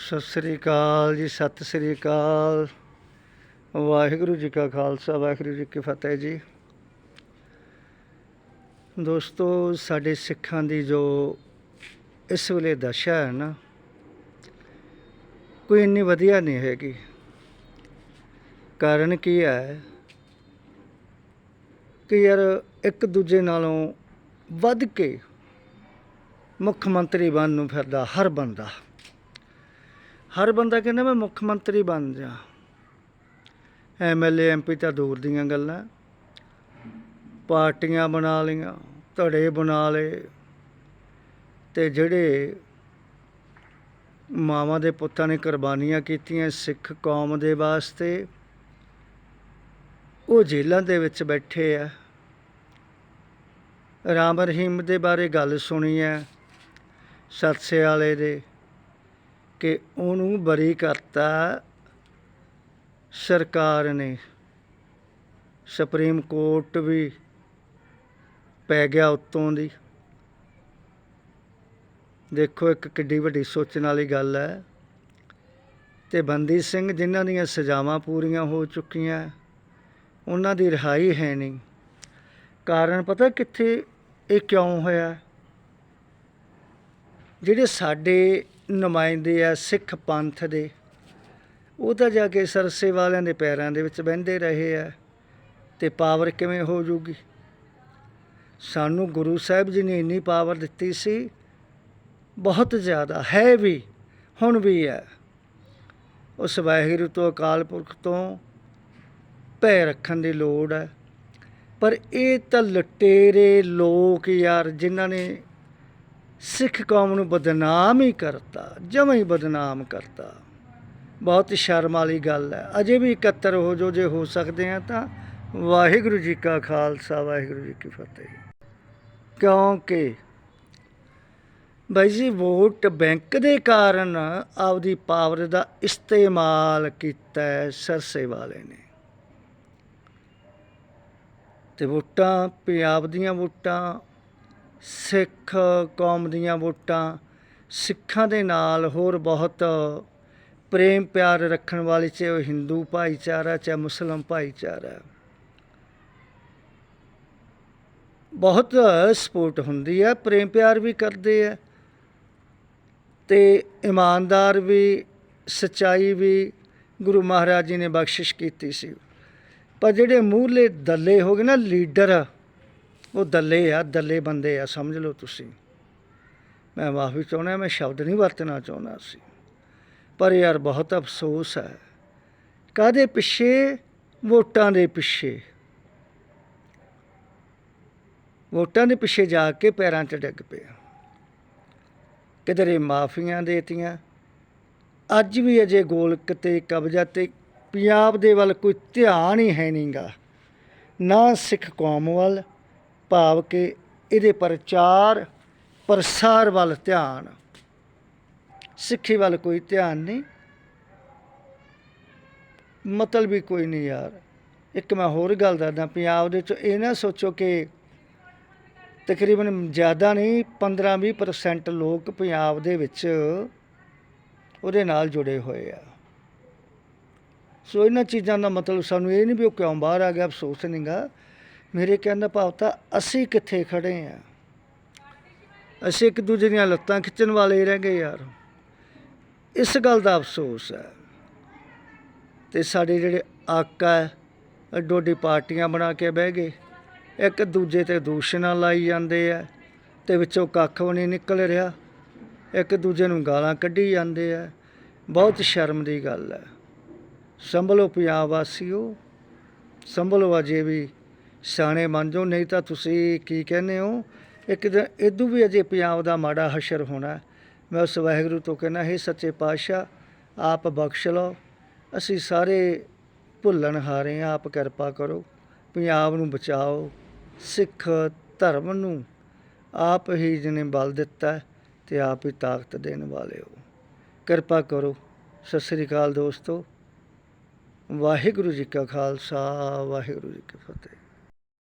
ਸਤਿ ਸ੍ਰੀ ਅਕਾਲ ਜੀ, ਸਤਿ ਸ੍ਰੀ ਅਕਾਲ। ਵਾਹਿਗੁਰੂ ਜੀ ਕਾ ਖਾਲਸਾ, ਵਾਹਿਗੁਰੂ ਜੀ ਕੀ ਫਤਿਹ ਜੀ। ਦੋਸਤੋ, ਸਾਡੇ ਸਿੱਖਾਂ ਦੀ ਜੋ ਇਸ ਵੇਲੇ ਦਸ਼ਾ ਹੈ ਨਾ, ਕੋਈ ਇੰਨੀ ਵਧੀਆ ਨਹੀਂ ਹੈਗੀ। ਕਾਰਨ ਕੀ ਹੈ ਕਿ ਯਾਰ ਇੱਕ ਦੂਜੇ ਨਾਲੋਂ ਵੱਧ ਕੇ ਮੁੱਖ ਮੰਤਰੀ ਬਣਨ ਨੂੰ ਫਿਰਦਾ ਹਰ ਬੰਦਾ। ਹਰ ਬੰਦਾ ਕਹਿੰਦਾ ਮੈਂ ਮੁੱਖ ਮੰਤਰੀ ਬਣ ਜਾ। ਐਮਐਲਏ ਐਮਪੀ ਤਾਂ ਦੂਰ ਦੀਆਂ ਗੱਲਾਂ। ਪਾਰਟੀਆਂ ਬਣਾ ਲਈਆਂ, ਧੜੇ ਬਣਾ ਲਏ। ਤੇ ਜਿਹੜੇ ਮਾਵਾਂ ਦੇ ਪੁੱਤਾਂ ਨੇ ਕੁਰਬਾਨੀਆਂ ਕੀਤੀਆਂ ਸਿੱਖ ਕੌਮ ਦੇ ਵਾਸਤੇ, ਉਹ ਜੇਲ੍ਹਾਂ ਦੇ ਵਿੱਚ ਬੈਠੇ ਆ। ਰਾਮ ਰਹੀਮ ਦੇ ਬਾਰੇ ਗੱਲ ਸੁਣੀ ਹੈ ਸਤਸੇ ਵਾਲੇ ਦੇ। ਕਿ ਉਹਨੂੰ ਬਰੀ ਕਰਤਾ ਸਰਕਾਰ ਨੇ। ਸੁਪਰੀਮ ਕੋਰਟ ਵੀ ਪੈ ਗਿਆ ਉੱਤੋਂ ਦੀ। ਦੇਖੋ ਇੱਕ ਕਿੱਡੀ ਵੱਡੀ ਸੋਚਣ ਵਾਲੀ ਗੱਲ ਹੈ। ਤੇ ਬੰਦੀ ਸਿੰਘ ਜਿਨ੍ਹਾਂ ਦੀਆਂ ਸਜ਼ਾਵਾਂ ਪੂਰੀਆਂ ਹੋ ਚੁੱਕੀਆਂ, ਉਹਨਾਂ ਦੀ ਰਿਹਾਈ ਹੈ ਨਹੀਂ। ਕਾਰਨ ਪਤਾ ਕਿੱਥੇ ਇਹ ਕਿਉਂ ਹੋਇਆ? ਜਿਹੜੇ ਸਾਡੇ ਨੁਮਾਇੰਦੇ ਆ, ਸਿੱਖ ਪੰਥ ਦੇ। ਉਹ ਤਾਂ ਜਾ ਕੇ ਸਰਸੇ ਵਾਲਿਆਂ ਦੇ ਪੈਰਾਂ ਦੇ ਵਿੱਚ ਬਹਿੰਦੇ ਰਹੇ ਆ ਤੇ ਪਾਵਰ ਕਿਵੇਂ ਹੋ ਜੂਗੀ ਸਾਨੂੰ ਗੁਰੂ ਸਾਹਿਬ ਜੀ ਨੇ ਇੰਨੀ ਪਾਵਰ ਦਿੱਤੀ ਸੀ, ਬਹੁਤ ਜ਼ਿਆਦਾ, ਹੈ ਵੀ, ਹੁਣ ਵੀ ਹੈ। ਉਸ ਵਾਹਿਗੁਰੂ ਤੋਂ, ਅਕਾਲ ਪੁਰਖ ਤੋਂ ਭੈ ਰੱਖਣ ਦੀ ਲੋੜ ਹੈ। ਪਰ ਇਹ ਤਾਂ ਲਟੇਰੇ ਲੋਕ ਯਾਰ, ਜਿਨ੍ਹਾਂ ਨੇ ਸਿੱਖ ਕੌਮ ਨੂੰ ਬਦਨਾਮ ਹੀ ਕਰਤਾ, ਜਮਾਂ ਹੀ ਬਦਨਾਮ ਕਰਤਾ। ਬਹੁਤ ਸ਼ਰਮ ਵਾਲੀ ਗੱਲ ਹੈ। ਅਜੇ ਵੀ ਇਕੱਤਰ ਹੋ ਜੋ ਜੇ ਹੋ ਸਕਦੇ ਆ ਤਾਂ ਵਾਹਿਗੁਰੂ ਜੀ ਕਾ ਖਾਲਸਾ, ਵਾਹਿਗੁਰੂ ਜੀ ਕੀ ਫਤਿਹ। ਕਿਉਂਕਿ ਬਾਈ ਜੀ, ਵੋਟ ਬੈਂਕ ਦੇ ਕਾਰਨ ਆਪਦੀ ਪਾਵਰ ਦਾ ਇਸਤੇਮਾਲ ਕੀਤਾ ਸਰਸੇ ਵਾਲੇ ਨੇ। ਤੇ ਵੋਟਾਂ, ਪੰਜਾਬ ਦੀਆਂ ਵੋਟਾਂ ਸਿੱਖ ਕੌਮ ਦੀਆਂ ਵੋਟਾਂ, ਸਿੱਖਾਂ ਦੇ ਨਾਲ ਹੋਰ ਬਹੁਤ ਪ੍ਰੇਮ ਪਿਆਰ ਰੱਖਣ ਵਾਲੇ ਚਾਹੇ ਉਹ ਹਿੰਦੂ ਭਾਈਚਾਰਾ ਚਾਹੇ ਮੁਸਲਮ ਭਾਈਚਾਰਾ। ਬਹੁਤ ਸਪੋਰਟ ਹੁੰਦੀ ਹੈ, ਪ੍ਰੇਮ ਪਿਆਰ ਵੀ ਕਰਦੇ ਆ ਤੇ ਇਮਾਨਦਾਰ ਵੀ, ਸਚਾਈ ਵੀ ਗੁਰੂ ਮਹਾਰਾਜ ਜੀ ਨੇ ਬਖਸ਼ਿਸ਼ ਕੀਤੀ ਸੀ। ਪਰ ਜਿਹੜੇ ਮੂਹਲੇ ਦੱਲੇ ਹੋ ਗਏ ਨਾ, ਲੀਡਰ ਉਹ ਦੱਲੇ ਆ, ਦੱਲੇ ਬੰਦੇ ਆ, ਸਮਝ ਲਓ ਤੁਸੀਂ। ਮੈਂ ਮਾਫੀ ਚਾਹੁੰਦਾ, ਮੈਂ ਸ਼ਬਦ ਨਹੀਂ ਵਰਤਣਾ ਚਾਹੁੰਦਾ ਸੀ। ਪਰ ਯਾਰ ਬਹੁਤ ਅਫਸੋਸ ਹੈ। ਕਾਦੇ ਪਿੱਛੇ? ਵੋਟਾਂ ਦੇ ਪਿੱਛੇ। ਵੋਟਾਂ ਦੇ ਪਿੱਛੇ ਜਾ ਕੇ ਪੈਰਾਂ 'ਚ ਡਿੱਗ ਪਿਆ। ਕਿਧਰੇ ਮਾਫੀਆਂ ਦੇਤੀਆਂ ਅੱਜ ਵੀ ਅਜੇ ਗੋਲਕ ਤੇ ਕਬਜ਼ਾ ਤੇ ਪੰਜਾਬ ਦੇ ਵੱਲ ਕੋਈ ਧਿਆਨ ਹੀ ਹੈ ਨਹੀਂਗਾ ਨਾ ਸਿੱਖ ਕੌਮ ਵੱਲ ਭਾਵ ਕਿ ਇਹਦੇ ਪ੍ਰਚਾਰ, ਪ੍ਰਸਾਰ ਵੱਲ ਧਿਆਨ। ਸਿੱਖੀ ਵੱਲ ਕੋਈ ਧਿਆਨ ਨਹੀਂ। ਮਤਲਬ ਵੀ ਕੋਈ ਨਹੀਂ ਯਾਰ। ਇੱਕ ਮੈਂ ਹੋਰ ਗੱਲ ਦੱਸਦਾ, ਪੰਜਾਬ ਦੇ ਚ ਇਹ ਨਾ ਸੋਚੋ ਕਿ ਤਕਰੀਬਨ ਜ਼ਿਆਦਾ ਨਹੀਂ 15-20% ਲੋਕ ਪੰਜਾਬ ਦੇ ਵਿੱਚ ਉਹਦੇ ਨਾਲ ਜੁੜੇ ਹੋਏ ਆ। ਸੋ ਇਹਨਾਂ ਚੀਜ਼ਾਂ ਦਾ ਮਤਲਬ ਸਾਨੂੰ ਇਹ ਨਹੀਂ ਵੀ ਉਹ ਕਿਉਂ ਬਾਹਰ ਆ ਗਿਆ, ਅਫਸੋਸ ਨਹੀਂਗਾ ਮੇਰੇ ਕਹਿਣ ਦਾ ਭਾਵ ਤਾਂ ਅਸੀਂ ਕਿੱਥੇ ਖੜੇ ਆ? ਅਸੀਂ ਇੱਕ ਦੂਜੇ ਦੀਆਂ ਲੱਤਾਂ ਖਿੱਚਣ ਵਾਲੇ ਰਹਿ ਗਏ ਯਾਰ। ਇਸ ਗੱਲ ਦਾ ਅਫਸੋਸ ਹੈ। ਤੇ ਸਾਡੇ ਜਿਹੜੇ ਆਕਾ ਹੈ, ਅੱਡੋ ਅੱਡੀ ਪਾਰਟੀਆਂ ਬਣਾ ਕੇ ਬਹਿ ਗਏ। ਇੱਕ ਦੂਜੇ ਤੇ ਦੂਸ਼ਣਾਂ ਲਾਈ ਜਾਂਦੇ ਆ ਤੇ ਵਿੱਚੋਂ ਕੱਖ ਵੀ ਨਹੀਂ ਨਿਕਲ ਰਿਹਾ। ਇੱਕ ਦੂਜੇ ਨੂੰ ਗਾਲਾਂ ਕੱਢੀ ਜਾਂਦੇ ਆ। ਬਹੁਤ ਸ਼ਰਮ ਦੀ ਗੱਲ ਹੈ। ਸੰਭਲੋ ਪੰਜਾਬ ਵਾਸੀਓ ਸੰਭਲੋ ਅਜੇ ਵੀ ਸਿਆਣੇ ਬਣ ਜਾਓ, ਨਹੀਂ ਤਾਂ ਤੁਸੀਂ ਕੀ ਕਹਿੰਦੇ ਹੋ? ਇੱਕ ਦਿਨ ਇਦੋਂ ਵੀ ਅਜੇ ਪੰਜਾਬ ਦਾ ਮਾੜਾ ਹਸ਼ਰ ਹੋਣਾ। ਮੈਂ ਉਸ ਵਾਹਿਗੁਰੂ ਤੋਂ ਕਹਿੰਦਾ, ਹੈ ਸੱਚੇ ਪਾਤਸ਼ਾਹ, ਆਪ ਬਖਸ਼ ਲਓ। ਅਸੀਂ ਸਾਰੇ ਭੁੱਲਣ ਹਾਰੇ ਹਾਂ, ਆਪ ਕਿਰਪਾ ਕਰੋ। ਪੰਜਾਬ ਨੂੰ ਬਚਾਓ, ਸਿੱਖ ਧਰਮ ਨੂੰ ਆਪ ਹੀ ਜਿਹਨੇ ਬਲ ਦਿੱਤਾ ਹੈ, ਤੇ ਆਪ ਹੀ ਤਾਕਤ ਦੇਣ ਵਾਲੇ ਹੋ। ਕਿਰਪਾ ਕਰੋ। ਸਤਿ ਸ੍ਰੀ ਅਕਾਲ ਦੋਸਤੋ। ਵਾਹਿਗੁਰੂ ਜੀ ਕਾ ਖਾਲਸਾ, ਵਾਹਿਗੁਰੂ ਜੀ ਕੀ ਫਤਿਹ।